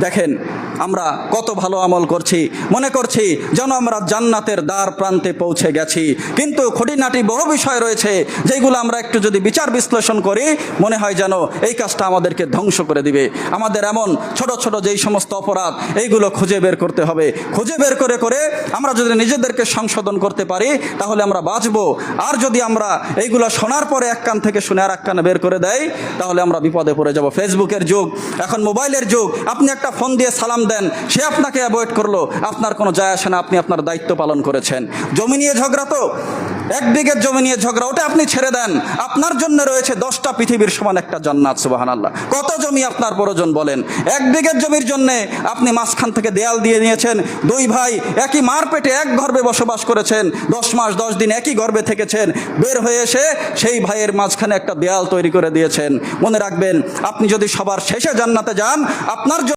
দেখেন, আমরা কত ভালো আমল করছি। মনে করছি যেন আমরা জান্নাতের দ্বার প্রান্তে পৌঁছে গেছি। কিন্তু খুঁটিনাটি বহু বিষয় রয়েছে, যেগুলো আমরা একটু যদি বিচার বিশ্লেষণ করি, মনে হয় যেন এই কাজটা আমাদেরকে ধ্বংস করে দিবে। আমাদের এমন ছোট ছোট যেই সমস্ত অপরাধ, এইগুলো খুঁজে বের করতে হবে। খুঁজে বের করে করে আমরা যদি নিজেদেরকে সংশোধন করতে পারি, তাহলে আমরা বাঁচবো। আর যদি আমরা এইগুলো শোনার পরে এক কান থেকে শুনে আর এক কানে বের করে দেয়, তাহলে আমরা বিপদে পড়ে যাব। ফেসবুকের যুগ, এখন মোবাইলের যুগ। আপনি একটা ফোন দিয়ে সালাম দেন, সে আপনাকে অ্যাভয়েড করল। আপনার কোনো যায় আসে না, আপনি আপনার দায়িত্ব পালন করেছেন। জমি নিয়ে ঝগড়া তো? এক বিঘের জমি নিয়ে ঝগড়া, ওটা আপনি ছেড়ে দেন। আপনার জন্য রয়েছে দশটা পৃথিবীর সমান একটা জান্নাত সুবাহান আল্লাহ কত জমি আপনার প্রয়োজন বলেন? এক বিঘের জমির জন্য আপনি মাঝখান থেকে দেয়াল দিয়ে নিয়েছেন। দুই ভাই একই মার পেটে এক গর্ভে বসবাস করেছেন। দশ মাস, দশ দিন একই গর্বে থেকেছেন। বের হয়ে এসে সেই ভাইয়ের মাঝখানে একটা দেয়াল তৈরি করে দিয়েছেন। মনে রাখবেন, আপনি যদি সবার শেষে জান্নাতে যান, আপনার